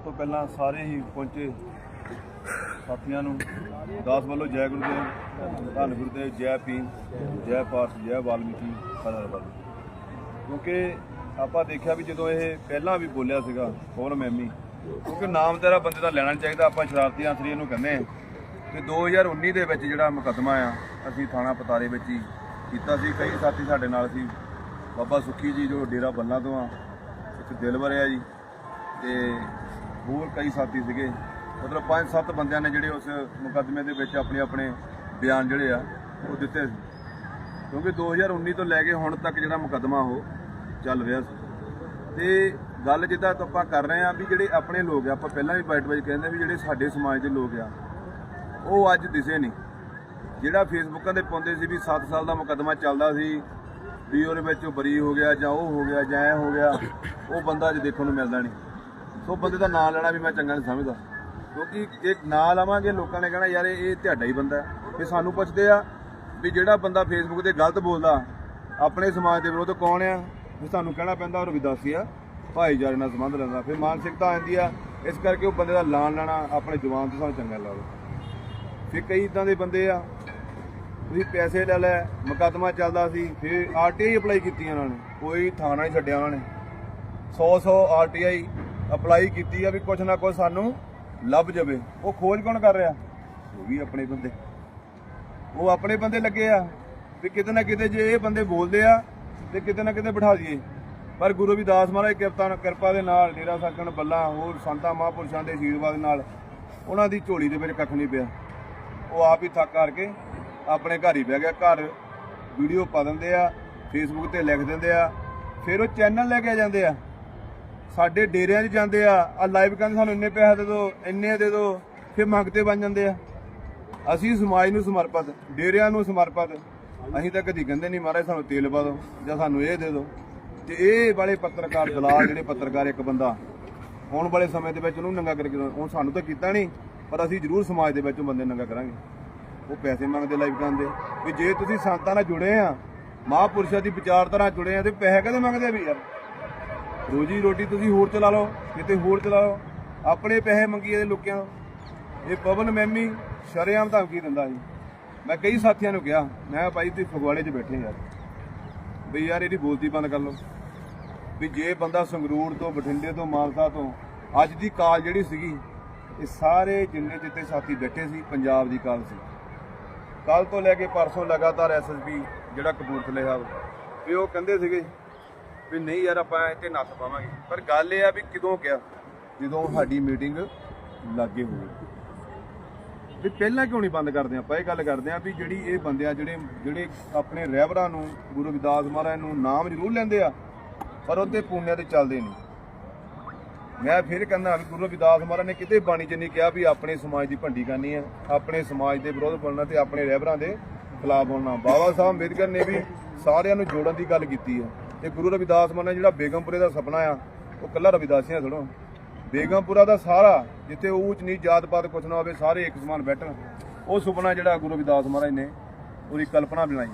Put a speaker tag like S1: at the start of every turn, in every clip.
S1: ਤੋਂ ਪਹਿਲਾਂ ਸਾਰੇ ਹੀ ਪਹੁੰਚੇ ਸਾਥੀਆਂ ਨੂੰ। ਦਾਸ ਵੱਲੋਂ ਜੈ ਗੁਰਦੇਵ ਧੰਨ ਗੁਰਦੇਵ ਜੈ ਭੀਮ, ਜੈ ਪਾਠ ਜੈ ਵਾਲਮੀਕੀ, ਹਰ ਹਰ ਕਿਉਂਕਿ ਆਪਾਂ ਦੇਖਿਆ ਵੀ ਜਦੋਂ ਇਹ ਪਹਿਲਾਂ ਵੀ ਬੋਲਿਆ ਸੀਗਾ ਹੋਰ ਮੈਮੀ? ਕਿਉਂਕਿ ਨਾਮ ਤੇਰਾ ਬੰਦੇ ਦਾ ਲੈਣਾ ਨੀ ਚਾਹੀਦਾ, ਆਪਾਂ ਸ਼ਰਾਰਤੀ ਆਂਸਰੀ ਇਹਨੂੰ ਕਹਿੰਦੇ ਆ ਕਿ 2019 ਦੇ ਵਿੱਚ ਜਿਹੜਾ ਮੁਕੱਦਮਾ ਆ, ਅਸੀਂ ਥਾਣਾ ਪਤਾਰੇ ਵਿੱਚ ਹੀ ਕੀਤਾ ਸੀ। ਕਈ ਸਾਥੀ ਸਾਡੇ ਨਾਲ ਸੀ। ਬਾਬਾ ਸੁੱਖੀ ਜੀ ਜੋ ਡੇਰਾ ਬੱਲਾ ਤੋਂ ਆ, ਇੱਕ ਦਿਲਵਰ ਆ ਜੀ। ਤੇ ਹੋਰ ਕਈ ਸਾਥੀ ਸੀਗੇ। ਮਤਲਬ ਪੰਜ ਸੱਤ ਬੰਦਿਆਂ ਨੇ ਜਿਹੜੇ ਉਸ ਮੁਕੱਦਮੇ ਦੇ ਵਿੱਚ ਆਪਣੇ ਆਪਣੇ ਬਿਆਨ ਜਿਹੜੇ ਆ, ਉਹ ਦਿੱਤੇ ਸੀ। ਕਿਉਂਕਿ 2019 ਤੋਂ ਲੈ ਕੇ ਹੁਣ ਤੱਕ ਜਿਹੜਾ ਮੁਕੱਦਮਾ ਉਹ ਚੱਲ ਰਿਹਾ ਸੀ। ਤੇ ਗੱਲ ਜਿੱਦਾਂ ਆਪਾਂ ਕਰ ਰਹੇ ਆ ਵੀ ਜਿਹੜੇ ਆਪਣੇ ਲੋਕ ਆ, ਆਪਾਂ ਪਹਿਲਾਂ ਵੀ ਬਾਈਟ ਵਿੱਚ ਕਹਿੰਦੇ ਵੀ ਜਿਹੜੇ ਸਾਡੇ ਸਮਾਜ ਦੇ ਲੋਕ ਆ, ਉਹ ਅੱਜ ਦਿਸੇ ਨਹੀਂ। ਜਿਹੜਾ ਫੇਸਬੁੱਕਾਂ ਤੇ ਪਾਉਂਦੇ ਸੀ ਵੀ 7 ਸਾਲ ਦਾ ਮੁਕੱਦਮਾ ਚੱਲਦਾ ਸੀ, ਵੀ ਉਹਦੇ ਵਿੱਚ ਉਹ ਬਰੀ ਹੋ ਗਿਆ ਜਾਂ ਉਹ ਹੋ ਗਿਆ ਜਾਂ ਇਹ ਹੋ ਗਿਆ, ਉਹ ਬੰਦਾ ਅੱਜ ਦੇਖਣ ਨੂੰ ਮਿਲਦਾ ਨਹੀਂ। ਸੋ ਬੰਦੇ ਦਾ ਨਾਂ ਲੈਣਾ ਵੀ ਮੈਂ ਚੰਗਾ ਨਹੀਂ ਸਮਝਦਾ। ਕਿਉਂਕਿ ਜੇ ਨਾਂ ਲਾਵਾਂਗੇ, ਲੋਕਾਂ ਨੇ ਕਹਿਣਾ, ਯਾਰ, ਇਹ ਤੁਹਾਡਾ ਹੀ ਬੰਦਾ ਹੈ। ਇਹ ਸਾਨੂੰ ਪੁੱਛਦੇ ਆ ਵੀ ਜਿਹੜਾ ਬੰਦਾ ਫੇਸਬੁੱਕ ਤੇ ਗਲਤ ਬੋਲਦਾ, ਆਪਣੇ ਸਮਾਜ ਦੇ ਵਿਰੁੱਧ ਕੌਣ ਆ? ਵੀ ਸਾਨੂੰ ਕਹਿਣਾ ਪੈਂਦਾ ਉਹ ਰਵਿਦਾਸੀ ਆ ਭਾਈਚਾਰੇ ਨਾਲ ਸੰਬੰਧ ਲੈਂਦਾ। ਫਿਰ ਮਾਨਸਿਕਤਾ ਆਉਂਦੀ ਆ, ਇਸ ਕਰਕੇ ਉਹ ਬੰਦੇ ਦਾ ਨਾਂ ਲੈਣਾ ਆਪਣੇ ਜਵਾਨ ਤੋਂ ਸਾਨੂੰ ਚੰਗਾ ਲੱਗਦਾ। ਫਿਰ ਕਈ ਇਦਾਂ ਦੇ ਬੰਦੇ ਆ, ਤੁਸੀਂ ਪੈਸੇ ਲੈ ਲੈ, ਮੁਕੱਦਮਾ ਚੱਲਦਾ ਸੀ, ਫਿਰ ਆਰਟੀਆਈ ਅਪਲਾਈ ਕੀਤੀ ਉਹਨਾਂ ਨੇ। ਕੋਈ ਥਾਣਾ ਨਹੀਂ ਛੱਡਿਆ ਉਹਨਾਂ ਨੇ। 100 100 ਆਰਟੀਆਈ ਅਪਲਾਈ ਕੀਤੀ ਆ ਵੀ ਕੁਛ ਨਾ ਕੁਛ ਸਾਨੂੰ ਲੱਭ ਜਾਵੇ। ਉਹ ਖੋਜ ਕੌਣ ਕਰ ਰਿਹਾ? ਉਹ ਵੀ ਆਪਣੇ ਬੰਦੇ। ਉਹ ਆਪਣੇ ਬੰਦੇ ਲੱਗੇ ਆ ਵੀ ਕਿਤੇ ਨਾ ਕਿਤੇ ਜੇ ਇਹ ਬੰਦੇ ਬੋਲਦੇ ਆ ਤੇ ਕਿਤੇ ਨਾ ਕਿਤੇ ਬਿਠਾ ਦਈਏ। ਪਰ ਗੁਰੂ ਰਵਿਦਾਸ ਮਹਾਰਾਜ ਕਿਰਪਾ ਕਿਰਪਾ ਦੇ ਨਾਲ, ਡੇਰਾ ਸਕਣ, ਬੱਲਾ ਹੋਰ ਸੰਤਾਂ, ਮਹਾਂਪੁਰਸ਼ਾਂ ਦੇ ਆਸ਼ੀਰਵਾਦ ਨਾਲ ਉਹਨਾਂ ਦੀ ਝੋਲੀ ਦੇ ਵਿੱਚ ਕੱਖ ਨਹੀਂ ਪਿਆ। ਉਹ ਆਪ ਹੀ ਥੱਕ ਕਰਕੇ ਆਪਣੇ ਘਰ ਹੀ ਬਹਿ ਗਿਆ। ਘਰ ਵੀਡੀਓ ਪਾ ਦਿੰਦੇ ਆ ਫੇਸਬੁੱਕ ਤੇ ਲਿਖ ਦਿੰਦੇ ਆ, ਫਿਰ ਉਹ ਚੈਨਲ ਲੈ ਕੇ ਜਾਂਦੇ ਆ। ਸਾਡੇ ਡੇਰਿਆਂ 'ਚ ਜਾਂਦੇ ਆ ਆ ਲਾਈਵ ਕਹਿੰਦੇ ਸਾਨੂੰ ਇੰਨੇ ਪੈਸੇ ਦੇ ਦਿਓ ਇੰਨੇ ਦੇ ਦਿਓ ਫਿਰ ਮੰਗਤੇ ਬਣ ਜਾਂਦੇ ਆ। ਅਸੀਂ ਸਮਾਜ ਨੂੰ ਸਮਰਪਿਤ, ਡੇਰਿਆਂ ਨੂੰ ਸਮਰਪਿਤ। ਅਸੀਂ ਤਾਂ ਕਦੀ ਕਹਿੰਦੇ ਨਹੀਂ, ਮਹਾਰਾਜ ਸਾਨੂੰ ਤੇਲ ਪਾ ਦਿਓ ਜਾਂ ਸਾਨੂੰ ਇਹ ਦੇ ਦਿਓ ਤੇ ਇਹ ਵਾਲੇ ਪੱਤਰਕਾਰ ਦਲਾਲ ਜਿਹੜੇ ਪੱਤਰਕਾਰ ਇੱਕ ਬੰਦਾ ਆਉਣ ਵਾਲੇ ਸਮੇਂ ਦੇ ਵਿੱਚ ਉਹਨੂੰ ਨੰਗਾ ਕਰਕੇ ਹੁਣ ਸਾਨੂੰ ਤਾਂ ਕੀਤਾ ਨਹੀਂ, ਪਰ ਅਸੀਂ ਜ਼ਰੂਰ ਸਮਾਜ ਦੇ ਵਿੱਚ ਉਹ ਬੰਦੇ ਨੰਗਾ ਕਰਾਂਗੇ। ਉਹ ਪੈਸੇ ਮੰਗਦੇ ਲਾਈਵ ਕਰਦੇ ਵੀ ਜੇ ਤੁਸੀਂ ਸੰਤਾਂ ਨਾਲ ਜੁੜੇ ਆ, ਮਹਾਂਪੁਰਸ਼ਾਂ ਦੀ ਵਿਚਾਰਧਾਰਾ ਨਾਲ ਜੁੜੇ ਆ, ਤੇ ਪੈਸੇ ਕਦੇ ਮੰਗਦੇ ਆ ਵੀ ਯਾਰ? ਰੋਜੀ ਰੋਟੀ ਤੁਸੀਂ ਹੋਰ ਚਲਾ ਲਓ, ਕਿਤੇ ਹੋਰ ਚਲਾ ਲਓ। ਆਪਣੇ ਪੈਸੇ ਮੰਗੀ ਦੇ ਲੋਕਾਂ ਤੋਂ। ਇਹ ਪਵਨ ਮੈਮੀ ਸ਼ਰੇਆਮ ਧਮਕੀ ਦਿੰਦਾ ਸੀ ਮੈਂ ਕਈ ਸਾਥੀਆਂ ਨੂੰ ਕਿਹਾ, ਮੈਂ ਕਿਹਾ ਭਾਈ ਤੁਸੀਂ ਫਗਵਾੜੇ 'ਚ ਬੈਠੇ ਯਾਰ। ਵੀ ਯਾਰ ਇਹਦੀ ਬੋਲਦੀ ਬੰਦ ਕਰ ਲਓ। ਵੀ ਜੇ ਬੰਦਾ ਸੰਗਰੂਰ ਤੋਂ, ਬਠਿੰਡੇ ਤੋਂ, ਮਾਨਸਾ ਤੋਂ, ਅੱਜ ਦੀ ਕਾਲ ਜਿਹੜੀ ਸੀਗੀ, ਇਹ ਸਾਰੇ ਜਿੰਨੇ ਜਿੱਤੇ ਸਾਥੀ ਬੈਠੇ ਸੀ, ਪੰਜਾਬ ਦੀ ਕਾਲ ਸੀ। ਕੱਲ ਤੋਂ ਲੈ ਕੇ ਪਰਸੋਂ ਲਗਾਤਾਰ ਐਸਐਸਪੀ ਜਿਹੜਾ ਕਪੂਰਥਲੇ ਸਾਹਿਬ, ਵੀ ਉਹ ਕਹਿੰਦੇ ਸੀਗੇ ਵੀ ਨਹੀਂ ਯਾਰ ਆਪਾਂ ਇੱਥੇ ਨੱਥ ਪਾਵਾਂਗੇ। ਪਰ ਗੱਲ ਇਹ ਆ ਵੀ ਕਿਦੋਂ ਗਿਆ ਜਦੋਂ ਸਾਡੀ ਮੀਟਿੰਗ ਲੱਗੇ ਹੋਈ ਵੀ ਪਹਿਲਾਂ ਕਿਉਂ ਨਹੀਂ ਬੰਦ ਕਰਦੇ ਆਪਾਂ? ਇਹ ਗੱਲ ਕਰਦੇ ਆ ਵੀ ਜਿਹੜੀ ਇਹ ਬੰਦੇ ਆ ਜਿਹੜੇ ਜਿਹੜੇ ਆਪਣੇ ਰਹਿਬਰਾਂ ਨੂੰ, ਗੁਰੂ ਰਵਿਦਾਸ ਮਹਾਰਾਜ ਨੂੰ ਨਾਮ ਜ਼ਰੂਰ ਲੈਂਦੇ ਆ, ਪਰ ਉਹਦੇ ਪੁੰਨਿਆ ਤੇ ਚੱਲਦੇ ਨਹੀਂ। ਮੈਂ ਫਿਰ ਕਹਿੰਦਾ ਵੀ ਗੁਰੂ ਰਵਿਦਾਸ ਮਹਾਰਾਜ ਨੇ ਕਿਤੇ ਬਾਣੀ ਚ ਨਹੀਂ ਕਿਹਾ ਵੀ ਆਪਣੇ ਸਮਾਜ ਦੀ ਭੰਡੀ ਕਰਨੀ ਹੈ ਆਪਣੇ ਸਮਾਜ ਦੇ ਵਿਰੋਧ ਬੋਲਣਾ ਤੇ ਆਪਣੇ ਰਹਿਬਰਾਂ ਦੇ ਖਿਲਾਫ ਬੋਲਣਾ ਬਾਬਾ ਸਾਹਿਬ ਅੰਬੇਦਕਰ ਨੇ ਵੀ ਸਾਰਿਆਂ ਨੂੰ ਜੋੜਨ ਦੀ ਗੱਲ ਕੀਤੀ ਹੈ ਤੇ ਗੁਰੂ ਰਵਿਦਾਸ ਮਹਾਰਾਜ ਜਿਹੜਾ ਬੇਗਮਪੁਰੇ ਦਾ ਸੁਪਨਾ ਆ, ਉਹ ਕੱਲਾ ਰਵਿਦਾਸੀਆਂ ਥੋੜੋ ਬੇਗਮਪੁਰਾ ਦਾ ਸਾਰਾ, ਜਿੱਥੇ ਊਚ ਨੀਚ ਜਾਤ ਪਾਤ ਕੁਛ ਨਾ ਹੋਵੇ, ਸਾਰੇ ਇੱਕ ਸਮਾਨ ਬੈਠਣ। ਉਹ ਸੁਪਨਾ ਜਿਹੜਾ ਗੁਰੂ ਰਵਿਦਾਸ ਮਹਾਰਾਜ ਨੇ, ਉਹਦੀ ਕਲਪਨਾ ਬਣਾਈ।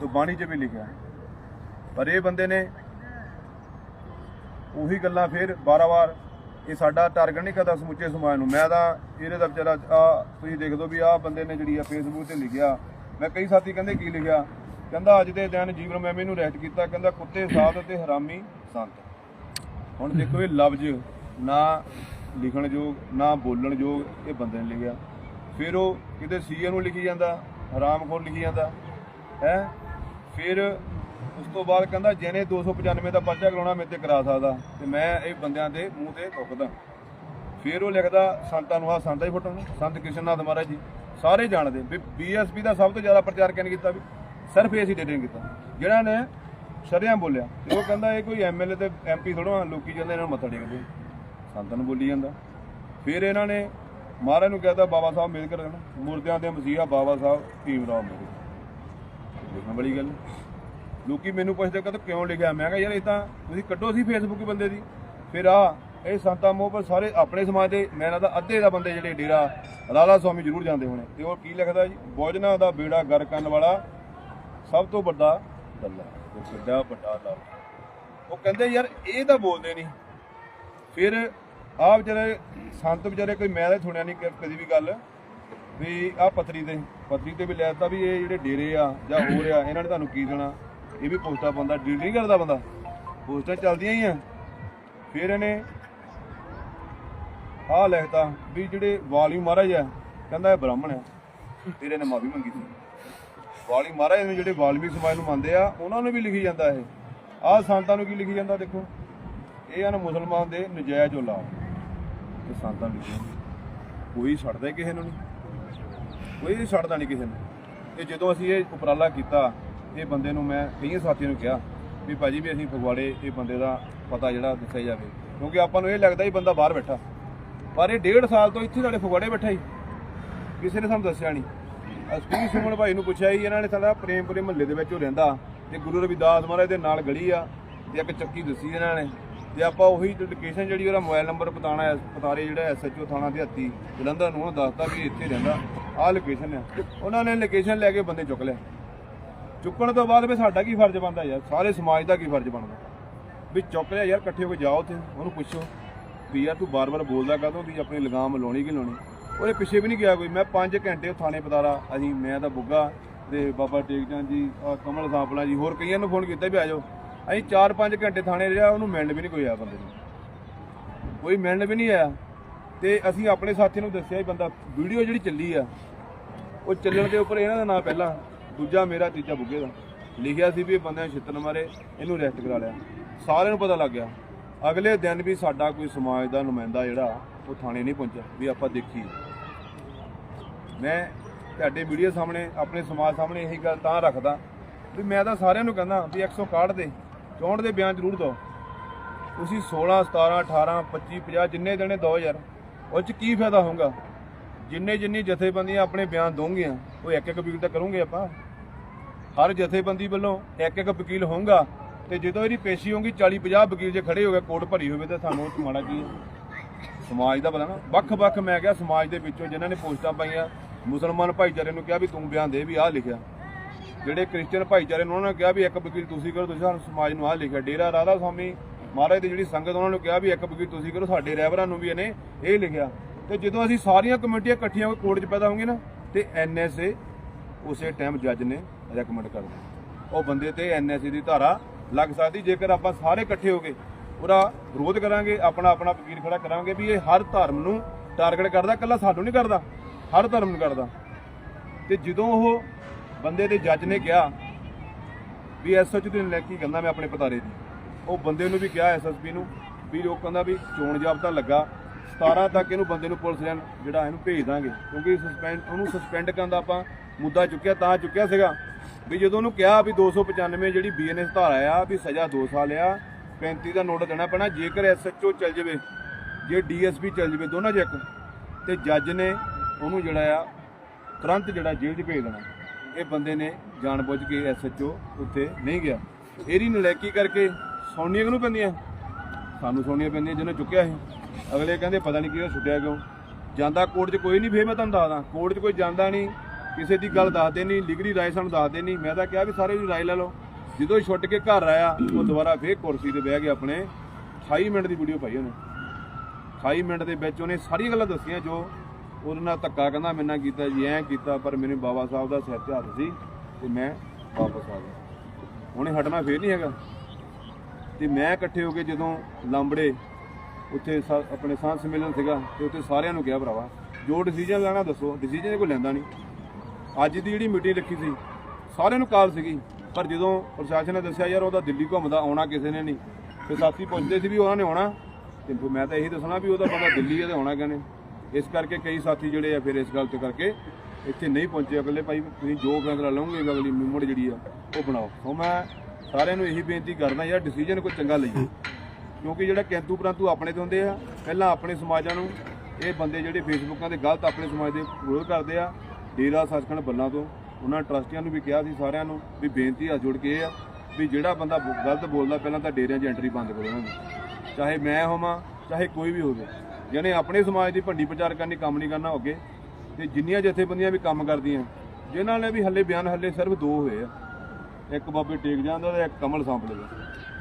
S1: ਤੇ ਬਾਣੀ 'ਚ ਵੀ ਲਿਖਿਆ ਪਰ ਇਹ ਬੰਦੇ ਨੇ ਉਹੀ ਗੱਲਾਂ ਫਿਰ ਵਾਰ, ਇਹ ਸਾਡਾ ਟਾਰਗੇਟ ਨਹੀਂ ਕਰਦਾ ਸਮੁੱਚੇ ਸਮਾਜ ਨੂੰ। ਮੈਂ ਤਾਂ ਇਹਦੇ ਦਾ ਵਿਚਾਰਾ ਆ ਤੁਸੀਂ ਦੇਖ ਲਓ ਵੀ ਆਹ ਬੰਦੇ ਨੇ ਜਿਹੜੀ ਆ ਫੇਸਬੁੱਕ ਤੇ ਲਿਖਿਆ। ਮੈਂ ਕਈ ਸਾਥੀ ਕਹਿੰਦੇ ਕੀ ਲਿਖਿਆ? ਕਹਿੰਦਾ ਅੱਜ ਦੇ ਦਿਨ ਜੀਵਨ ਮੈਂ ਨੂੰ ਰਹਿਤ ਕੀਤਾ, ਕਹਿੰਦਾ ਕੁੱਤੇ ਸਾਧ ਅਤੇ ਹਰਾਮੀ ਸੰਤ। ਹੁਣ ਦੇਖੋ ਇਹ ਲਫ਼ਜ਼ ਨਾ ਲਿਖਣ ਯੋਗ, ਨਾ ਬੋਲਣ ਯੋਗ ਇਹ ਬੰਦੇ ਨੇ ਲਿਖਿਆ। ਫਿਰ ਉਹ ਕਿਤੇ ਸੀਏ ਨੂੰ ਲਿਖੀ ਜਾਂਦਾ, ਹਰਾਮਖੋਰ ਲਿਖੀ ਜਾਂਦਾ, ਹੈ? ਫਿਰ ਉਸ ਤੋਂ ਬਾਅਦ ਕਹਿੰਦਾ ਜਿਹਨੇ 295 ਦਾ ਪਰਚਾ ਕਰਾਉਣਾ, ਮੇਰੇ ਤੇ ਕਰਾ ਸਕਦਾ। ਤੇ ਮੈਂ ਇਹ ਬੰਦਿਆਂ ਦੇ ਮੂੰਹ ਤੇ ਥੁੱਕਦਾ ਫਿਰ ਉਹ ਲਿਖਦਾ, ਸੰਤਾਂ ਨੂੰ ਆ ਸੰਤਾਂ ਹੀ ਫੋਟੋ ਸੰਤ ਕ੍ਰਿਸ਼ਨ ਨਾਥ ਮਹਾਰਾਜ ਜੀ, ਸਾਰੇ ਜਾਣਦੇ। ਵੀ ਬੀਐਸਪੀ ਦਾ ਸਭ ਤੋਂ ਜ਼ਿਆਦਾ ਪ੍ਰਚਾਰ ਕਿਹਨੇ ਕੀਤਾ ਵੀ? ਸਿਰਫ ਇਹ ਸੀ ਡੇਟਿੰਗ ਕੀਤਾ। ਜਿਹੜਾ ਨੇ ਸ਼ਰਿਆਂ ਬੋਲਿਆ, ਤੇ ਉਹ ਕਹਿੰਦਾ ਇਹ ਕੋਈ ਐਮਐਲਏ ਤੇ ਐਮਪੀ ਥੋੜਾ ਲੋਕੀ ਜਾਂਦੇ ਇਹਨਾਂ ਨੂੰ ਮੱਥਾ ਟੇਕਦੇ ਸੰਤਾਂ ਨੂੰ ਬੋਲੀ ਜਾਂਦਾ। ਫਿਰ ਇਹਨਾਂ ਨੇ ਮਹਾਰਾਜ ਨੂੰ ਕਹਿੰਦਾ ਬਾਬਾ ਸਾਹਿਬ ਅੰਬੇਦਕਰ ਹਨ ਮੁਰਦਿਆਂ ਦੇ ਮਸੀਹਾ ਬਾਬਾ ਸਾਹਿਬ, ਭੀਮ ਰਾਓ ਅੰਬੇਦਕਰ ਲਿਖਣ ਵਾਲੀ ਗੱਲ। ਲੋਕੀ ਮੈਨੂੰ ਪੁੱਛਦੇ, ਕਹਿੰਦੇ ਕਿਉਂ ਲਿਖਿਆ? ਮੈਂ ਕਿਹਾ, ਯਾਰ ਇਹ ਤਾਂ ਤੁਸੀਂ ਕੱਢੋ ਸੀ ਫੇਸਬੁੱਕ ਬੰਦੇ ਦੀ। ਫਿਰ ਆ, ਇਹ ਸੰਤਾਂ ਮੋਹ ਪਰ ਸਾਰੇ ਆਪਣੇ ਸਮਾਜ ਦੇ, ਮੈਂ ਇਹਨਾਂ ਦਾ ਅੱਧੇ ਦਾ ਬੰਦੇ ਜਿਹੜੇ ਡੇਰਾ ਲਾਲਾ ਸਵਾਮੀ ਜ਼ਰੂਰ ਜਾਂਦੇ ਹੋਣੇ। ਤੇ ਉਹ ਕੀ ਲਿਖਦਾ ਜੀ? ਬੋਝਨਾ ਦਾ ਬੇੜਾ ਗਰ ਕਰਨ ਵਾਲਾ ਸਭ ਤੋਂ ਵੱਡਾ ਦੱਲਾ ਉਹ ਕਿੱਡਾ ਵੱਡਾ ਲਾ ਉਹ ਕਹਿੰਦੇ ਯਾਰ, ਇਹ ਤਾਂ ਬੋਲਦੇ ਨਹੀਂ। ਫਿਰ ਆ ਵਿਚਾਰੇ ਸੰਤ ਵਿਚਾਰੇ ਕੋਈ ਮੈਂ ਤਾਂ ਸੁਣਿਆ ਨਹੀਂ ਕਦੀ ਵੀ ਗੱਲ ਵੀ ਆ ਪਤਰੀ ਤੇ ਪਤਰੀ ਤੇ ਵੀ ਲੈਤਾ ਵੀ ਇਹ ਜਿਹੜੇ ਡੇਰੇ ਆ ਜਾਂ ਹੋਰ ਆ, ਇਹਨਾਂ ਨੇ ਤੁਹਾਨੂੰ ਕੀ ਦੇਣਾ? ਇਹ ਵੀ ਪੋਸਟਾਂ ਬੰਦਾ ਡੀਲ ਨਹੀਂ ਕਰਦਾ ਬੰਦਾ। ਪੋਸਟਾਂ ਚੱਲਦੀਆਂ ਹੀ ਆ। ਫਿਰ ਇਹਨੇ ਆ ਲਿਖਤਾ ਵੀ ਜਿਹੜੇ ਵਾਲੀ ਮਹਾਰਾਜ ਆ, ਕਹਿੰਦਾ ਇਹ ਬ੍ਰਾਹਮਣ ਆ। ਤੇਰੇ ਨੇ ਮਾਫੀ ਮੰਗੀ ਸੀ। ਵਾਲੀ ਮਹਾਰਾਜ ਨੂੰ ਜਿਹੜੇ ਵਾਲਮੀਕ ਸਮਾਜ ਨੂੰ ਮੰਨਦੇ ਆ, ਉਹਨਾਂ ਨੂੰ ਵੀ ਲਿਖੀ ਜਾਂਦਾ ਇਹ। ਆਹ ਸੰਤਾਂ ਨੂੰ ਕੀ ਲਿਖੀ ਜਾਂਦਾ ਦੇਖੋ? ਇਹ ਹਨ ਮੁਸਲਮਾਨ ਦੇ ਨਜਾਇਜ਼ ਔਲਾਦ। ਇਹ ਸੰਤਾਂ ਨੂੰ। ਲਿਖੀ ਕੋਈ ਛੱਡਦਾ ਕਿਸੇ ਨੂੰ ਨਹੀਂ। ਕੋਈ ਛੱਡਦਾ ਨਹੀਂ ਕਿਸੇ ਨੂੰ। ਤੇ ਜਦੋਂ ਅਸੀਂ ਇਹ ਉਪਰਾਲਾ ਕੀਤਾ, ਇਹ ਬੰਦੇ ਨੂੰ ਮੈਂ ਕਈ ਸਾਥੀਆਂ ਨੂੰ ਕਿਹਾ ਵੀ ਭਾਜੀ ਵੀ ਅਸੀਂ ਫਗਵਾੜੇ ਇਹ ਬੰਦੇ ਦਾ ਪਤਾ ਜਿਹੜਾ ਦੱਸਿਆ ਜਾਵੇ। ਕਿਉਂਕਿ ਆਪਾਂ ਨੂੰ ਇਹ ਲੱਗਦਾ ਹੀ ਬੰਦਾ ਬਾਹਰ ਬੈਠਾ। ਪਰ ਇਹ ਡੇਢ ਸਾਲ ਤੋਂ ਇੱਥੇ ਸਾਡੇ ਫਗਵਾੜੇ ਬੈਠਾ ਹੀ। ਕਿਸੇ ਨੇ ਸਾਨੂੰ ਦੱਸਿਆ ਨਹੀਂ। ਅਸਕੂਰੀ ਸੁਮਨ ਭਾਈ ਨੂੰ ਪੁੱਛਿਆ ਜੀ, ਇਹਨਾਂ ਨੇ ਸਾਡਾ ਪ੍ਰੇਮਪੁਰੇ ਮਹੱਲੇ ਦੇ ਵਿੱਚ ਉਹ ਰਹਿੰਦਾ ਤੇ ਗੁਰੂ ਰਵਿਦਾਸ ਮਹਾਰਾਜ ਦੇ ਨਾਲ ਗਲੀ ਆ ਤੇ ਇੱਕ ਚੱਕੀ ਦੱਸੀ ਇਹਨਾਂ ਨੇ ਤੇ ਆਪਾਂ ਉਹੀ ਲੋਕੇਸ਼ਨ ਜਿਹੜੀ ਉਹਦਾ ਮੋਬਾਈਲ ਨੰਬਰ ਪਤਾਣਾ ਹੈ, ਪਤਾਰੇ ਜਿਹੜਾ ਐਸਐਚਓ ਥਾਣਾ ਦੇ ਹੱਤੀ ਜਲੰਧਰ ਨੂੰ ਉਹਨੂੰ ਦੱਸਤਾ ਵੀ ਇੱਥੇ ਰਹਿੰਦਾ, ਆਹ ਲੋਕੇਸ਼ਨ ਆ। ਉਹਨਾਂ ਨੇ ਲੋਕੇਸ਼ਨ ਲੈ ਕੇ ਬੰਦੇ ਚੁੱਕ ਲਿਆ ਚੁੱਕਣ ਤੋਂ ਬਾਅਦ ਵੀ ਸਾਡਾ ਕੀ ਫਰਜ਼ ਬਣਦਾ ਯਾਰ? ਸਾਰੇ ਸਮਾਜ ਦਾ ਕੀ ਫਰਜ਼ ਬਣਦਾ? ਵੀ ਚੁੱਕ ਲਿਆ ਯਾਰ, ਇਕੱਠੇ ਹੋ ਕੇ ਜਾਓ ਤੇ ਉਹਨੂੰ ਪੁੱਛੋ ਵੀ ਯਾਰ ਤੂੰ ਬਾਰ-ਬਾਰ ਬੋਲਦਾ ਕਾਹਤੋਂ, ਵੀ ਆਪਣੀ ਲਗਾਮ ਲਾਉਣੀ ਕਿ ਲਾਉਣੀ? ਉਹਦੇ ਪਿੱਛੇ ਵੀ ਨਹੀਂ ਗਿਆ ਕੋਈ। ਮੈਂ 5 ਘੰਟੇ ਉਹ ਥਾਣੇ ਪਤਾਰਾ। ਅਸੀਂ, ਮੈਂ ਤਾਂ ਬੁੱਗਾ ਤੇ ਬਾਬਾ ਟੇਕ ਜੀ ਆਹ ਕਮਲ ਸਾਪਲਾ ਜੀ, ਹੋਰ ਕਈਆਂ ਨੂੰ ਫੋਨ ਕੀਤਾ ਵੀ ਆ ਜਾਓ। ਅਸੀਂ 4-5 ਘੰਟੇ ਥਾਣੇ ਰਿਹਾ ਉਹਨੂੰ ਮਿਲਣ ਵੀ ਨਹੀਂ ਕੋਈ ਆਇਆ ਬੰਦੇ ਨੂੰ। ਕੋਈ ਮਿਲਣ ਵੀ ਨਹੀਂ ਆਇਆ। ਤੇ ਅਸੀਂ ਆਪਣੇ ਸਾਥੀ ਨੂੰ ਦੱਸਿਆ ਵੀ ਬੰਦਾ ਵੀਡੀਓ ਜਿਹੜੀ ਚੱਲੀ ਆ, ਉਹ ਚੱਲਣ ਦੇ ਉੱਪਰ ਇਹਨਾਂ ਦਾ ਨਾਂ ਪਹਿਲਾਂ, ਦੂਜਾ ਮੇਰਾ, ਤੀਜਾ ਬੁੱਗੇ ਦਾ। ਲਿਖਿਆ ਸੀ ਵੀ ਇਹ ਬੰਦਿਆਂ ਨੇ ਛਿੱਤਰ ਮਾਰੇ, ਇਹਨੂੰ ਅਰੈਸਟ ਕਰਾ ਲਿਆ। ਸਾਰਿਆਂ ਨੂੰ ਪਤਾ ਲੱਗ ਗਿਆ। ਅਗਲੇ ਦਿਨ ਵੀ ਸਾਡਾ ਕੋਈ ਸਮਾਜ ਦਾ ਨੁਮਾਇੰਦਾ ਜਿਹੜਾ, ਉਹ ਥਾਣੇ ਨਹੀਂ ਪਹੁੰਚਿਆ, ਵੀ ਆਪਾਂ ਦੇਖੀ ਮੈਂ ਤੁਹਾਡੇ ਵੀਡੀਓ ਸਾਹਮਣੇ, ਆਪਣੇ ਸਮਾਜ ਸਾਹਮਣੇ ਇਹੀ ਗੱਲ ਤਾਂ ਰੱਖਦਾ ਵੀ ਮੈਂ ਤਾਂ ਸਾਰਿਆਂ ਨੂੰ ਕਹਿੰਦਾ ਵੀ 161 ਦੇ 64 ਦੇ ਬਿਆਨ ਜ਼ਰੂਰ ਦਿਓ। ਤੁਸੀਂ 16 17 18 25 50 ਜਿੰਨੇ ਦੇਣੇ ਦਿਓ ਯਾਰ ਉਹ ਚ ਕੀ ਫਾਇਦਾ ਹੋਊਗਾ? ਜਿੰਨੇ ਜਿੰਨੀ ਜਥੇਬੰਦੀਆਂ ਆਪਣੇ ਬਿਆਨ ਦੋਂਗੀਆਂ ਉਹ ਇੱਕ ਇੱਕ ਵਕੀਲ ਤਾਂ ਕਰੂੰਗੇ ਆਪਾਂ। ਹਰ ਜਥੇਬੰਦੀ ਵੱਲੋਂ ਇੱਕ ਇੱਕ ਵਕੀਲ ਹੋਊਗਾ ਤੇ ਜਦੋਂ ਇਹਦੀ ਪੇਸ਼ੀ ਹੋਊਗੀ 40 50 ਵਕੀਲ ਜੇ ਖੜੇ ਹੋ ਗਏ, ਕੋਰਟ ਭਰੀ ਹੋਵੇ ਤਾਂ ਸਾਨੂੰ ਉਹ ਮਾੜਾ ਕੀ ਸਮਾਜ ਦਾ ਪਤਾ ਨਾ। ਵੱਖ-ਵੱਖ ਮੈਂ ਕਿਹਾ ਸਮਾਜ ਦੇ ਵਿੱਚੋਂ ਜਿਨ੍ਹਾਂ ਨੇ ਪੋਸਟਾਂ ਪਾਈਆਂ ਮੁਸਲਮਾਨ ਭਾਈਚਾਰੇ ਨੂੰ ਕਿਹਾ ਵੀ ਤੂੰ ਬਿਆਨ ਦੇ ਵੀ ਆਹ ਲਿਖਿਆ। ਜਿਹੜੇ ਕ੍ਰਿਸਚੀਅਨ ਭਾਈਚਾਰੇ ਨੂੰ ਉਹਨਾਂ ਨੇ ਕਿਹਾ ਵੀ ਇੱਕ ਵਕੀਲ ਤੁਸੀਂ ਕਰੋ, ਤੁਸੀਂ ਸਾਨੂੰ ਸਮਾਜ ਨੂੰ ਆਹ ਲਿਖਿਆ। ਡੇਰਾ ਰਾਧਾ ਸਵਾਮੀ ਮਹਾਰਾਜ ਦੀ ਜਿਹੜੀ ਸੰਗਤ, ਉਹਨਾਂ ਨੂੰ ਕਿਹਾ ਵੀ ਇੱਕ ਵਕੀਲ ਤੁਸੀਂ ਕਰੋ, ਸਾਡੇ ਰਹਿਬਰਾਂ ਨੂੰ ਵੀ ਇਹਨੇ ਇਹ ਲਿਖਿਆ। ਤੇ ਜਦੋਂ ਅਸੀਂ ਸਾਰੀਆਂ ਕਮੇਟੀਆਂ ਇਕੱਠੀਆਂ ਹੋ ਕੇ ਕੋਰਟ 'ਚ ਪੈਦਾ ਹੋਣਗੇ ਨਾ, ਤੇ ਐਨਐਸਏ ਉਸੇ ਟਾਈਮ ਜੱਜ ਨੇ ਰეკਮੈਂਡ ਕਰ ਦੇਣਾ ਉਹ ਬੰਦੇ ਤੇ ਐਨਐਸਏ ਦੀ ਧਾਰਾ ਲੱਗ ਸਕਦੀ, ਜੇਕਰ ਆਪਾਂ ਸਾਰੇ ਇਕੱਠੇ ਹੋ ਕੇ ਉਹਦਾ ਵਿਰੋਧ ਕਰਾਂਗੇ ਆਪਣਾ ਆਪਣਾ ਵਕੀਲ ਖੜਾ ਕਰਾਂਗੇ ਵੀ ਇਹ ਹਰ ਧਰਮ ਨੂੰ ਟਾਰਗੇਟ ਕਰਦਾ, ਇਕੱਲਾ ਸਾਨੂੰ ਨਹੀਂ ਕਰਦਾ। ਹਰ ਧਰਮ ਨੂੰ ਕਰਦਾ। ਤੇ ਜਦੋਂ ਉਹ ਬੰਦੇ ਦੇ ਜੱਜ ਨੇ ਕਿਹਾ ਵੀ ਐਸਐਚ ਦੀ ਲੈ ਕੀ ਕਹਿੰਦਾ ਮੈਂ ਆਪਣੇ ਪਤਾਰੇ ਦੀ, ਉਹ ਬੰਦੇ ਨੂੰ ਵੀ ਕਿਹਾ ਐਸਐਸਪੀ ਨੂੰ ਵੀ ਉਹ ਕਹਿੰਦਾ ਵੀ ਚੋਣ ਜਾਬਤਾ ਲੱਗਾ। 17 ਤੱਕ ਇਹਨੂੰ ਬੰਦੇ ਨੂੰ ਪੁਲਿਸ ਲੈਣ ਜਿਹੜਾ ਇਹਨੂੰ ਭੇਜ ਦਾਂਗੇ, ਕਿਉਂਕਿ ਸਸਪੈਂਡ ਉਹਨੂੰ ਸਸਪੈਂਡ ਕਰਨ ਦਾ ਆਪਾਂ ਮੁੱਦਾ ਚੁੱਕਿਆ, ਤਾਂ ਚੁੱਕਿਆ ਸੀਗਾ। ਵੀ ਜਦੋਂ ਉਹਨੂੰ ਕਿਹਾ ਵੀ 295 ਜਿਹੜੀ ਬੀਐਨਐਸ ਧਾਰਾ ਆ, ਵੀ ਸਜ਼ਾ 2 ਸਾਲ ਆ 35 ਦਾ ਨੋਟ ਦੇਣਾ ਪੈਣਾ, ਜੇਕਰ ਐਸਐਚਓ ਚੱਲ ਜਾਵੇ, ਜੇ ਡੀਐਸਪੀ ਚੱਲ ਜਾਵੇ ਦੋਨਾਂ 'ਚ ਇੱਕ, ਤੇ ਜੱਜ ਨੇ ਉਹਨੂੰ ਜਿਹੜਾ ਆ, ਤੁਰੰਤ ਜਿਹੜਾ ਜੇਲ੍ਹ 'ਚ ਭੇਜ ਦੇਣਾ। ਇਹ ਬੰਦੇ ਨੇ ਜਾਣਬੁੱਝ ਕੇ ਐਸਐਚਓ ਉੱਥੇ ਨਹੀਂ ਗਿਆ। ਇਹਦੀ ਨਲਾਇਕੀ ਕਰਕੇ ਸੌਣੀਆਂ ਕਿਹਨੂੰ ਪੈਂਦੀਆਂ? ਸਾਨੂੰ ਸੌਣੀਆਂ ਪੈਂਦੀਆਂ ਜਿਹਨੇ ਚੁੱਕਿਆ ਸੀ। ਅਗਲੇ ਕਹਿੰਦੇ, ਪਤਾ ਨਹੀਂ ਕਿਹਦਾ ਛੁੱਟਿਆ ਕਿਉਂ? ਜਾਂਦਾ ਕੋਰਟ 'ਚ ਕੋਈ ਨਹੀਂ ਫੇਰ ਮੈਂ ਤੁਹਾਨੂੰ ਦੱਸਦਾ। ਕੋਰਟ 'ਚ ਕੋਈ ਜਾਂਦਾ ਨਹੀਂ, ਕਿਸੇ ਦੀ ਗੱਲ ਦੱਸਦੇ ਨਹੀਂ ਲਿਗਰੀ ਰਾਏ ਸਾਨੂੰ ਦੱਸਦੇ ਨਹੀਂ। ਮੈਂ ਤਾਂ ਕਿਹਾ ਵੀ ਸਾਰੇ ਦੀ ਰਾਏ ਲੈ ਲਓ। ਜਦੋਂ ਛੁੱਟ ਕੇ ਘਰ ਆਇਆ, ਉਹ ਦੁਬਾਰਾ ਫੇਰ ਕੁਰਸੀ ਤੇ ਬਹਿ ਕੇ ਆਪਣੇ 28 ਮਿੰਟ ਦੀ ਵੀਡੀਓ ਪਾਈ ਉਹਨੇ। 28 ਮਿੰਟ ਦੇ ਵਿੱਚ ਉਹਨੇ ਸਾਰੀਆਂ ਗੱਲਾਂ ਦੱਸੀਆਂ ਜੋ ਉਹਦੇ ਨਾਲ ਧੱਕਾ ਕਹਿੰਦਾ ਮੇਰੇ ਕੀਤਾ ਜੀ, ਐਂ ਕੀਤਾ, ਪਰ ਮੈਨੂੰ ਬਾਬਾ ਸਾਹਿਬ ਦਾ ਸਿਰ ਤੇ ਹੱਥ ਸੀ ਤੇ ਮੈਂ ਵਾਪਸ ਆ ਗਿਆ। ਉਹਨੇ ਹਟਣਾ ਫੇਰ ਨਹੀਂ ਹੈਗਾ। ਤੇ ਮੈਂ ਇਕੱਠੇ ਹੋ ਕੇ ਜਦੋਂ ਲਾਂਬੜੇ ਉੱਥੇ ਸਾ- ਆਪਣੇ ਸਾਂਝ ਸੰਮੇਲਨ ਸੀਗਾ ਤੇ ਉੱਥੇ ਸਾਰਿਆਂ ਨੂੰ ਕਿਹਾ ਭਰਾਵਾ, ਜੋ ਡਿਸੀਜਨ ਲੈਣਾ ਦੱਸੋ ਡਿਸੀਜਨ ਕੋਈ ਲੈਂਦਾ ਨਹੀਂ। ਅੱਜ ਦੀ ਜਿਹੜੀ ਮੀਟਿੰਗ ਰੱਖੀ ਸੀ, ਸਾਰਿਆਂ ਨੂੰ ਕਾਲ ਸੀਗੀ, ਪਰ ਜਦੋਂ ਪ੍ਰਸ਼ਾਸਨ ਨੇ ਦੱਸਿਆ, ਯਾਰ ਉਹਦਾ ਦਿੱਲੀ ਘੁੰਮਦਾ, ਆਉਣਾ ਕਿਸੇ ਨੇ ਨਹੀਂ। ਤੇ ਸਾਥੀ ਪੁੱਛਦੇ ਸੀ ਵੀ ਉਹਨਾਂ ਨੇ ਆਉਣਾ, ਤੇ ਮੈਂ ਤਾਂ ਇਹੀ ਦੱਸਣਾ ਵੀ ਉਹਦਾ ਬੰਦਾ ਦਿੱਲੀ ਹੈ ਤੇ ਆਉਣਾ ਕਹਿੰਦੇ ਇਸ ਕਰਕੇ ਕਈ ਸਾਥੀ ਜਿਹੜੇ ਆ ਫਿਰ ਇਸ ਗੱਲ ਤੇ ਕਰਕੇ ਇੱਥੇ ਨਹੀਂ ਪਹੁੰਚੇ। ਅਗਲੇ ਭਾਈ, ਤੁਸੀਂ ਜੋ ਫੈਸਲਾ ਲਓਗੇ ਅਗਲੀ ਮੂਵਮੈਂਟ ਜਿਹੜੀ ਆ, ਉਹ ਬਣਾਓ। ਸੋ ਮੈਂ ਸਾਰਿਆਂ ਨੂੰ ਇਹੀ ਬੇਨਤੀ ਕਰਦਾ, ਯਾਰ ਡਿਸੀਜਨ ਕੋਈ ਚੰਗਾ ਲਈਏ। ਕਿਉਂਕਿ ਜਿਹੜਾ ਕਿੰਤੂ ਪ੍ਰੰਤੂ ਆਪਣੇ ਤੇ ਹੁੰਦੇ ਆ, ਪਹਿਲਾਂ ਆਪਣੇ ਸਮਾਜਾਂ ਨੂੰ ਇਹ ਬੰਦੇ ਜਿਹੜੇ ਫੇਸਬੁੱਕਾਂ ਤੇ ਗਲਤ ਆਪਣੇ ਸਮਾਜ ਦੇ ਵਿਰੋਧ ਕਰਦੇ ਆ, ਡੇਰਾ ਸੱਚਖੰਡ ਬੱਲਾਂ ਤੋਂ, ਉਹਨਾਂ ਟਰਸਟੀਆਂ ਨੂੰ ਵੀ ਕਿਹਾ ਸੀ ਸਾਰਿਆਂ ਨੂੰ ਵੀ ਬੇਨਤੀ ਹੱਥ ਜੋੜ ਕੇ ਇਹ ਆ ਵੀ ਜਿਹੜਾ ਬੰਦਾ ਬ- ਗਲਤ ਬੋਲਦਾ, ਪਹਿਲਾਂ ਤਾਂ ਡੇਰਿਆਂ 'ਚ ਐਂਟਰੀ ਬੰਦ ਕਰੋ ਉਹਨਾਂ ਦੀ। ਚਾਹੇ ਮੈਂ ਹੋਵਾਂ, ਚਾਹੇ ਕੋਈ ਵੀ ਹੋਵੇ। ਜਿਹਨੇ ਆਪਣੇ ਸਮਾਜ ਦੀ ਭੰਡੀ ਪ੍ਰਚਾਰ ਕਰਨੀ ਕੰਮ ਨਹੀਂ ਕਰਨਾ ਅੱਗੇ ਤੇ ਜਿੰਨੀਆਂ ਜਥੇਬੰਦੀਆਂ ਵੀ ਕੰਮ ਕਰਦੀਆਂ, ਜਿਨ੍ਹਾਂ ਨੇ ਵੀ ਹੱਲੇ ਬਿਆਨ, ਹੱਲੇ ਸਿਰਫ ਦੋ ਹੋਏ ਆ। ਇੱਕ ਬਾਬੇ ਟੇਕ ਜਾਂਦਾ ਤੇ ਇੱਕ ਕਮਲ ਸਾਂਭ ਦਾ।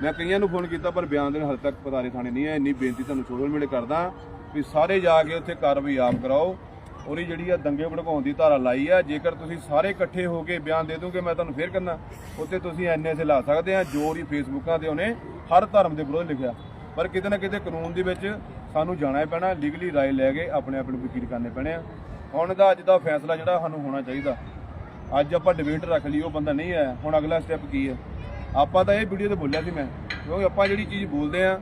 S1: ਮੈਂ ਕਈਆਂ ਨੂੰ ਫੋਨ ਕੀਤਾ, ਪਰ ਬਿਆਨ ਦੇਣ ਹਾਲੇ ਤੱਕ ਪਤਾਰੇ ਥਾਣੇ ਨਹੀਂ ਹੈ ਇੰਨੀ ਬੇਨਤੀ ਤੁਹਾਨੂੰ ਸੋਸ਼ਲ ਮੀਡੀਆ ਕਰਦਾ ਵੀ ਸਾਰੇ ਜਾ ਕੇ ਉੱਥੇ ਕਾਰਵਾਈ ਆਪ ਕਰਾਓ। ਉਹਦੀ ਜਿਹੜੀ ਆ ਦੰਗੇ ਭੜਕਾਉਣ ਦੀ ਧਾਰਾ ਲਾਈ ਆ, ਜੇਕਰ ਤੁਸੀਂ ਸਾਰੇ ਇਕੱਠੇ ਹੋ ਕੇ ਬਿਆਨ ਦੇ ਦੋਗੇ, ਮੈਂ ਤੁਹਾਨੂੰ ਫੇਰ ਕਹਿੰਦਾ ਉੱਤੇ ਤੁਸੀਂ ਐਨਐਸਏ ਲਾ ਸਕਦੇ ਆ, ਜੋ ਹੀ ਫੇਸਬੁੱਕਾਂ ਤੇ ਉਹਨੇ ਹਰ ਧਰਮ ਦੇ ਵਿਰੋਧ ਲਿਖਿਆ। ਪਰ ਕਿਤੇ ਨਾ ਕਿਤੇ ਕਾਨੂੰਨ ਦੇ ਵਿੱਚ ਸਾਨੂੰ ਜਾਣਾ ਹੀ ਪੈਣਾ ਲੀਗਲੀ ਰਾਏ ਲੈ ਕੇ ਆਪਣੇ ਆਪ ਨੂੰ ਵਕੀਲ ਕਰਨੇ ਪੈਣੇ ਆ। ਹੁਣ ਦਾ ਅੱਜ ਦਾ ਫੈਸਲਾ ਜਿਹੜਾ ਸਾਨੂੰ ਹੋਣਾ ਚਾਹੀਦਾ। ਅੱਜ ਆਪਾਂ ਡਿਬੇਟ ਰੱਖ ਲਈ, ਉਹ ਬੰਦਾ ਨਹੀਂ ਆਇਆ। ਹੁਣ ਅਗਲਾ ਸਟੈਪ ਕੀ ਹੈ? ਆਪਾਂ ਤਾਂ ਇਹ ਵੀਡੀਓ ਤੇ ਬੋਲਿਆ ਸੀ ਮੈਂ, ਕਿਉਂਕਿ ਆਪਾਂ ਜਿਹੜੀ ਚੀਜ਼ ਬੋਲਦੇ ਆ,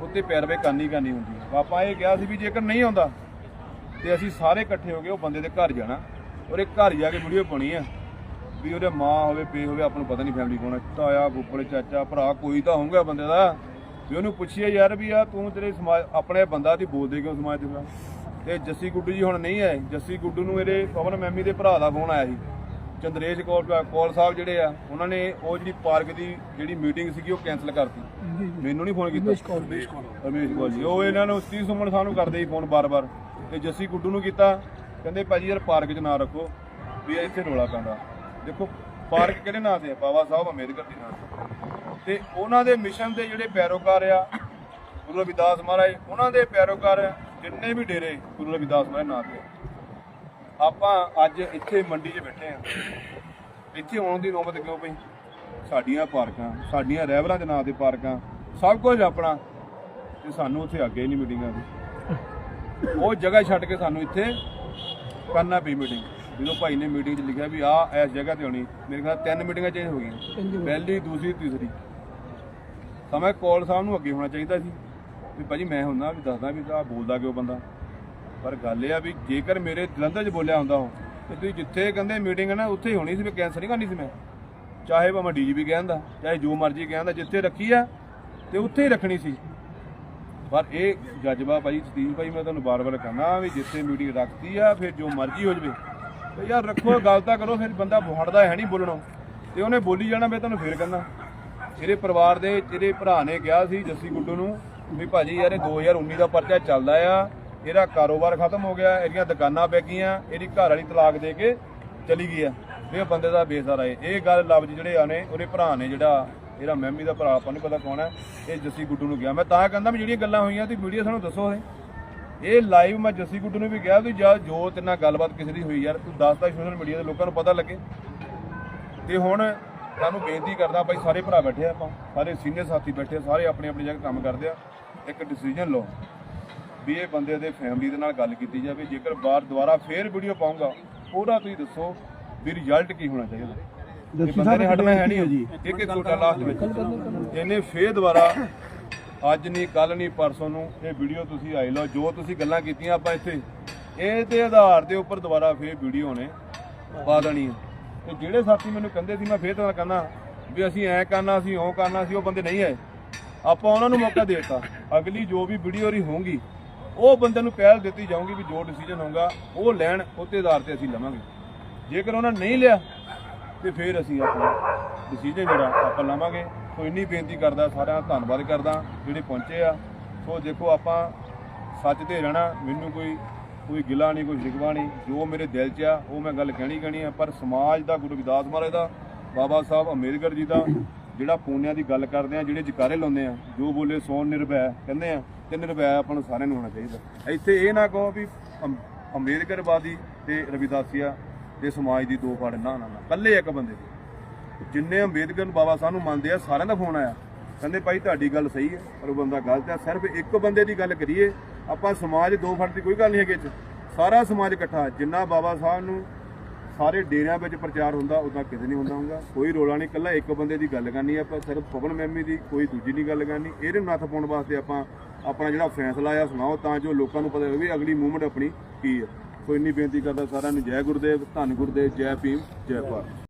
S1: ਉੱਤੇ ਪੈਰਵੇ ਕਰਨੀ ਕਰਨੀ ਹੁੰਦੀ ਹੈ ਆਪਾਂ ਇਹ ਕਿਹਾ ਸੀ ਵੀ ਜੇਕਰ ਨਹੀਂ ਆਉਂਦਾ, ਤੇ ਅਸੀਂ ਸਾਰੇ ਇਕੱਠੇ ਹੋ ਕੇ ਉਹ ਬੰਦੇ ਦੇ ਘਰ ਜਾਣਾ, ਔਰ ਇਹ ਘਰ ਜਾ ਕੇ ਵੀਡੀਓ ਪਾਉਣੀ ਆ। ਵੀ ਉਹਦੇ ਮਾਂ ਹੋਵੇ, ਪੇ ਹੋਵੇ, ਆਪਾਂ ਨੂੰ ਪਤਾ ਨਹੀਂ ਫੈਮਿਲੀ ਕੌਣ ਤਾਇਆ, ਫੁੱਫੜ, ਚਾਚਾ, ਭਰਾ, ਕੋਈ ਤਾਂ ਹੋਊਗਾ ਬੰਦੇ ਦਾ। ਵੀ ਉਹਨੂੰ ਪੁੱਛੀਏ ਯਾਰ ਵੀ ਆ ਤੂੰ ਤੇਰੇ ਸਮਾਜ ਆਪਣੇ ਬੰਦਾ ਦੀ ਬੋਲਦੇ ਕਿਉਂ ਸਮਾਜ ਦੇ ਨਾਲ? ਤੇ ਜੱਸੀ ਗੁੱਡੂ ਜੀ ਹੁਣ ਨਹੀਂ ਆਏ। ਜੱਸੀ ਗੁੱਡੂ ਨੂੰ ਇਹਦੇ ਪਵਨ ਮੈਮੀ ਦੇ ਭਰਾ ਦਾ ਫੋਨ ਆਇਆ ਸੀ। ਚੰਦਰੇਸ਼ ਕੌਰ ਕੌਲ ਸਾਹਿਬ ਜਿਹੜੇ ਆ ਉਹਨਾਂ ਨੇ ਉਹ ਜਿਹੜੀ ਪਾਰਕ ਦੀ ਜਿਹੜੀ ਮੀਟਿੰਗ ਸੀਗੀ ਉਹ ਕੈਨਸਲ ਕਰਤੀ। ਮੈਨੂੰ ਨਹੀਂ ਫੋਨ ਕੀਤਾ। ਰਮੇਸ਼ ਕੌਰ ਜੀ। ਉਹ ਇਹਨਾਂ ਨੂੰ ਸਤੀ ਸੁਮਨ ਸਾਹਿਬ ਨੂੰ ਕਰਦੇ ਸੀ ਫੋਨ ਬਾਰ-ਬਾਰ। ਤੇ ਜੱਸੀ ਗੁੱਡੂ ਨੂੰ ਕੀਤਾ। ਕਹਿੰਦੇ ਭਾਜੀ ਯਾਰ ਪਾਰਕ 'ਚ ਨਾ ਰੱਖੋ ਵੀ ਇੱਥੇ ਰੋਲਾ ਪੈਂਦਾ ਦੇਖੋ ਪਾਰਕ ਕਿਹੜੇ ਨਾਂ ਤੇ ਆ? ਬਾਬਾ ਸਾਹਿਬ ਅੰਬੇਦਕਰ ਦੇ ਨਾਂ ਤੇ ਉਹਨਾਂ ਦੇ ਮਿਸ਼ਨ ਦੇ ਜਿਹੜੇ ਪੈਰੋਕਾਰ ਆ ਗੁਰੂ ਰਵਿਦਾਸ ਮਹਾਰਾਜ ਉਹਨਾਂ ਦੇ ਪੈਰੋਕਾਰ ਜਿੰਨੇ ਵੀ ਡੇਰੇ ਗੁਰੂ ਰਵਿਦਾਸ ਮਹਾਰਾਜ ਨਾਂ ਤੇ ਆਪਾਂ ਅੱਜ ਇੱਥੇ ਮੰਡੀ 'ਚ ਬੈਠੇ ਆ ਇੱਥੇ ਆਉਣ ਦੀ ਨੌਬਤ ਕਿਉਂ ਪਈ? ਸਾਡੀਆਂ ਪਾਰਕਾਂ ਸਾਡੀਆਂ ਰਹਿਬਰਾਂ ਦੇ ਨਾਂ ਤੇ ਪਾਰਕਾਂ ਸਭ ਕੁਝ ਆਪਣਾ। ਤੇ ਸਾਨੂੰ ਉੱਥੇ ਅੱਗੇ ਨਹੀਂ ਮੀਟਿੰਗਾਂ ਦੀ ਉਹ ਜਗ੍ਹਾ ਛੱਡ ਕੇ ਸਾਨੂੰ ਇੱਥੇ ਕਰਨਾ ਪਈ ਮੀਟਿੰਗ ਜਦੋਂ ਭਾਈ ਨੇ ਮੀਟਿੰਗ 'ਚ ਲਿਖਿਆ ਵੀ ਆ ਇਸ ਜਗ੍ਹਾ ਤੇ ਹੋਣੀ ਮੇਰੇ ਖਿਆਲ ਤਿੰਨ ਮੀਟਿੰਗਾਂ ਚੇਂਜ ਹੋ ਗਈਆਂ ਪਹਿਲੀ ਦੂਸਰੀ ਤੀਸਰੀ। ਸਮਾਂ ਮੈਂ ਕੋਲ ਸਾਹਿਬ ਨੂੰ ਅੱਗੇ ਹੋਣਾ ਚਾਹੀਦਾ ਸੀ ਵੀ ਭਾਜੀ ਮੈਂ ਹੁੰਦਾ ਵੀ ਦੱਸਦਾ ਵੀ ਤਾਂ ਬੋਲਦਾ ਕਿਉਂ ਬੰਦਾ। ਪਰ ਗੱਲ ਇਹ ਆ ਵੀ ਜੇਕਰ ਮੇਰੇ ਜਲੰਧਰ 'ਚ ਬੋਲਿਆ ਹੁੰਦਾ ਉਹ, ਤੇ ਤੁਸੀਂ ਜਿੱਥੇ ਕਹਿੰਦੇ ਮੀਟਿੰਗ ਹੈ ਨਾ, ਉੱਥੇ ਹੀ ਹੋਣੀ ਸੀ ਵੀ ਕੈਂਸਲ ਨਹੀਂ ਕਰਨੀ ਸੀ ਮੈਂ। ਚਾਹੇ ਭਾਵੇਂ ਡੀਜੀਪੀ ਕਹਿੰਦਾ ਚਾਹੇ ਜੋ ਮਰਜ਼ੀ ਕਹਿੰਦਾ ਜਿੱਥੇ ਰੱਖੀ ਆ, ਤੇ ਉੱਥੇ ਹੀ ਰੱਖਣੀ ਸੀ। ਪਰ ਇਹ ਜਜ਼ਬਾ ਭਾਈ ਸਤੀਸ਼ ਭਾਈ ਮੈਂ ਤੁਹਾਨੂੰ ਬਾਰ-ਬਾਰ ਕਹਿੰਦਾ ਵੀ ਜਿੱਥੇ ਮੀਟਿੰਗ ਰੱਖਤੀ ਆ, ਫਿਰ ਜੋ ਮਰਜ਼ੀ ਹੋ ਜਵੇ। ਤੇ ਯਾਰ ਰੱਖੋ, ਗੱਲ ਤਾਂ ਕਰੋ, ਫਿਰ ਬੰਦਾ ਹਟਦਾ ਹੈ ਨਹੀਂ ਬੋਲਣੋਂ। ਤੇ ਉਹਨੇ ਬੋਲੀ ਜਾਣਾ, ਮੈਂ ਤੁਹਾਨੂੰ ਫੇਰ ਕਹਿੰਦਾ। ਇਹਦੇ ਪਰਿਵਾਰ ਦੇ ਜਿਹੜੇ ਭਰਾ ਨੇ ਕਿਹਾ ਸੀ ਜੱਸੀ ਗੁੱਡੂ ਨੂੰ ਵੀ ਭਾਜੀ ਯਾਰ ਇਹ 2019 ਦਾ ਪਰਚਾ ਚੱਲਦਾ ਆ, ਇਹਦਾ ਕਾਰੋਬਾਰ ਖਤਮ ਹੋ ਗਿਆ, ਇਹਦੀਆਂ ਦੁਕਾਨਾਂ ਪੈ ਗਈਆਂ, ਇਹਦੀ ਘਰ ਵਾਲੀ ਤਲਾਕ ਦੇ ਕੇ ਚਲੀ ਗਈ ਆ। ਇਹ ਬੰਦੇ ਦਾ ਬੇਸਹਾਰਾ ਹੈ ਇਹ ਗੱਲ ਲਫ਼ਜ਼ ਜਿਹੜੇ ਆਨੇ ਉਹਦੇ ਭਰਾ ਨੇ ਜਿਹੜਾ, ਇਹਦਾ ਮੈਮੀ ਦਾ ਭਰਾ, ਆਪਾਂ ਨੂੰ ਪਤਾ ਕੌਣ ਹੈ ਇਹ ਜੱਸੀ ਗੁੱਡੂ ਨੂੰ ਗਿਆ ਮੈਂ ਤਾਂ ਕਹਿੰਦਾ ਵੀ ਜਿਹੜੀਆਂ ਗੱਲਾਂ ਹੋਈਆਂ ਤੇ ਮੀਡੀਆ ਸਾਨੂੰ ਦੱਸੋ ਇਹ। ਇਹ ਲਾਈਵ ਮੈਂ ਜੱਸੀ ਗੁੱਡੂ ਨੂੰ ਵੀ ਕਿਹਾ ਵੀ ਜਾ ਜੋ ਤੇਰੇ ਨਾਲ ਗੱਲਬਾਤ ਕਿਸੇ ਦੀ ਹੋਈ ਯਾਰ, ਤੂੰ ਦੱਸਦਾ ਸੋਸ਼ਲ ਮੀਡੀਆ ਦੇ ਲੋਕਾਂ ਨੂੰ ਪਤਾ ਲੱਗੇ। ਤੇ ਹੁਣ ਤੁਹਾਨੂੰ ਬੇਨਤੀ ਕਰਦਾ ਭਾਈ ਸਾਰੇ ਭਰਾ ਬੈਠੇ ਆ ਆਪਾਂ ਸਾਰੇ ਸੀਨੀਅਰ ਸਾਥੀ ਬੈਠੇ ਸਾਰੇ ਆਪਣੀ ਆਪਣੀ ਜਗ੍ਹਾ ਕੰਮ ਕਰਦੇ ਆ। ਇੱਕ ਡਿਸੀਜਨ ਲਓ ਵੀ ਇਹ ਬੰਦੇ ਦੇ ਫੈਮਿਲੀ ਦੇ ਨਾਲ ਗੱਲ ਕੀਤੀ ਜਾਵੇ। ਜੇਕਰ ਬਾਹਰ ਦੁਬਾਰਾ ਫੇਰ ਵੀਡੀਓ ਪਾਉਂਗਾ ਉਹਦਾ ਤੁਸੀਂ ਦੱਸੋ ਵੀ ਰਿਜ਼ਲਟ ਕੀ ਹੋਣਾ ਚਾਹੀਦਾ। ਬੰਦੇ ਨੇ ਹਟਣਾ ਹੈ ਨਹੀਂ ਜੀ? ਇੱਕ ਇੱਕ ਛੋਟਾ ਲਾਸਟ ਵਿੱਚ। ਇਹਨੇ ਫੇਰ ਦੁਬਾਰਾ ਅੱਜ ਨਹੀਂ ਕੱਲ ਨਹੀਂ ਪਰਸੋਂ ਨੂੰ ਇਹ ਵੀਡੀਓ ਤੁਸੀਂ ਆਈ ਲਓ। ਜੋ ਤੁਸੀਂ ਗੱਲਾਂ ਕੀਤੀਆਂ ਆਪਾਂ ਇੱਥੇ ਇਹ ਦੇ ਆਧਾਰ ਦੇ ਉੱਪਰ ਦੁਬਾਰਾ ਫੇਰ ਵੀਡੀਓ ਨੇ ਪਾ ਦੇਣੀ ਹੈ। ਤੇ ਜਿਹੜੇ ਸਾਥੀ ਮੈਨੂੰ ਕਹਿੰਦੇ ਸੀ, ਮੈਂ ਫੇਰ ਤਾਂ ਕਹਿੰਦਾ ਵੀ ਅਸੀਂ ਐ ਕਰਨਾ ਸੀ ਉਹ ਕਰਨਾ ਸੀ ਉਹ ਬੰਦੇ ਨਹੀਂ ਆਏ ਆਪਾਂ ਉਹਨਾਂ ਨੂੰ ਮੌਕਾ ਦੇ ਦਿੱਤਾ। ਅਗਲੀ ਜੋ ਵੀ ਵੀਡੀਓ ਰੀ ਹੋਊਗੀ, ਉਹ ਬੰਦੇ ਨੂੰ ਪਹਿਲ ਦਿੱਤੀ ਜਾਊਗੀ ਵੀ ਜੋ ਡਿਸੀਜਨ ਹੋਊਗਾ, ਉਹ ਲੈਣ ਉਹਦੇ ਆਧਾਰ ਤੇ ਅਸੀਂ ਲਵਾਂਗੇ। ਜੇਕਰ ਉਹਨਾਂ ਨਹੀਂ ਲਿਆ, ਤੇ ਫਿਰ ਅਸੀਂ ਆਪਣਾ ਡਿਸੀਜਨ ਜਿਹੜਾ, ਆਪਾਂ ਲਵਾਂਗੇ। ਸੋ ਇੰਨੀ ਬੇਨਤੀ ਕਰਦਾ, ਸਾਰਿਆਂ ਦਾ ਧੰਨਵਾਦ ਕਰਦਾ, ਜਿਹੜੇ ਪਹੁੰਚੇ ਆ। ਸੋ ਦੇਖੋ, ਆਪਾਂ ਸੱਚ ਤੇ ਰਹਿਣਾ, ਮੈਨੂੰ ਕੋਈ ਕੋਈ ਗਿਲਾ ਨਹੀਂ, ਕੋਈ ਸ਼ਿਕਵਾ ਨਹੀਂ। ਜੋ ਮੇਰੇ ਦਿਲ 'ਚ ਆ, ਉਹ ਮੈਂ ਗੱਲ ਕਹਿਣੀ ਕਹਿਣੀ ਆ, ਪਰ ਸਮਾਜ ਦਾ ਗੁਰੂ ਰਵਿਦਾਸ ਮਹਾਰਾਜ ਦਾ, ਬਾਬਾ ਸਾਹਿਬ ਅੰਬੇਦਕਰ ਜੀ ਦਾ, ਜਿਹੜਾ ਪੂਨਿਆਂ ਦੀ ਗੱਲ ਕਰਦੇ ਆ, ਜਿਹੜੇ ਜਕਾਰੇ ਲਾਉਂਦੇ ਆ, ਜੋ ਬੋਲੇ ਸੋ ਨਿਰਭੈ, ਕਹਿੰਦੇ ਆ, ਤੇ ਨਿਰਭੈ ਆਪਾਂ ਨੂੰ ਸਾਰਿਆਂ ਨੂੰ ਹੋਣਾ ਚਾਹੀਦਾ। ਇੱਥੇ ਇਹ ਨਾ ਕਹੋ ਵੀ ਅੰਬ- ਅੰਬੇਦਕਰਵਾਦੀ ਤੇ ਰਵਿਦਾਸੀਆ ਦੇ ਸਮਾਜ ਦੀ ਦੋ ਫੜ ਨਾ ਨਾ ਨਾ। ਇਕੱਲੇ ਇੱਕ ਬੰਦੇ ਦੀ। ਜਿੰਨੇ ਅੰਬੇਦਕਰ ਨੂੰ ਬਾਬਾ ਸਾਹਿਬ ਨੂੰ ਮੰਨਦੇ ਆ, ਸਾਰਿਆਂ ਦਾ ਫੋਨ ਆਇਆ। ਕਹਿੰਦੇ ਭਾਈ ਤੁਹਾਡੀ ਗੱਲ ਸਹੀ ਹੈ, ਪਰ ਉਹ ਬੰਦਾ ਗਲਤ ਹੈ। ਸਿਰਫ ਇੱਕ ਬੰਦੇ ਦੀ ਗੱਲ ਕਰੀਏ ਆਪਾਂ ਸਮਾਜ ਦੋ ਫੜ ਦੀ ਕੋਈ ਗੱਲ ਨਹੀਂ ਹੈਗੀ ਇਹ 'ਚ। ਸਾਰਾ ਸਮਾਜ ਇਕੱਠਾ, ਜਿੰਨਾ ਬਾਬਾ ਸਾਹਿਬ ਨੂੰ ਸਾਰੇ ਡੇਰਿਆਂ ਵਿੱਚ ਪ੍ਰਚਾਰ ਹੁੰਦਾ ਉਦਾਂ ਕਿਤੇ ਨਹੀਂ ਹੁੰਦਾ ਹੁੰਦਾ ਕੋਈ ਰੋਲਾ ਨਹੀਂ, ਇਕੱਲਾ ਇੱਕ ਬੰਦੇ ਦੀ ਗੱਲ ਕਰਨੀ ਆਪਾਂ ਸਿਰਫ ਪਵਨ ਮੈਮੀ ਦੀ, ਕੋਈ ਦੂਜੀ ਨਹੀਂ ਗੱਲ ਕਰਨੀ। ਇਹਦੇ ਨੂੰ ਨੱਥ ਪਾਉਣ ਵਾਸਤੇ ਆਪਾਂ ਆਪਣਾ ਜਿਹੜਾ ਫੈਸਲਾ ਆ, ਸੁਣਾਓ, ਤਾਂ ਜੋ ਲੋਕਾਂ ਨੂੰ ਪਤਾ ਹੋਵੇ ਵੀ ਅਗਲੀ ਮੂਵਮੈਂਟ ਆਪਣੀ ਕੀ ਹੈ ਸੋ ਇੰਨੀ ਬੇਨਤੀ ਕਰਦਾ ਸਾਰਿਆਂ ਨੂੰ, ਜੈ ਗੁਰਦੇਵ, ਧੰਨ ਗੁਰਦੇਵ, ਜੈ ਭੀਮ, ਜੈ ਭਾਰਤ।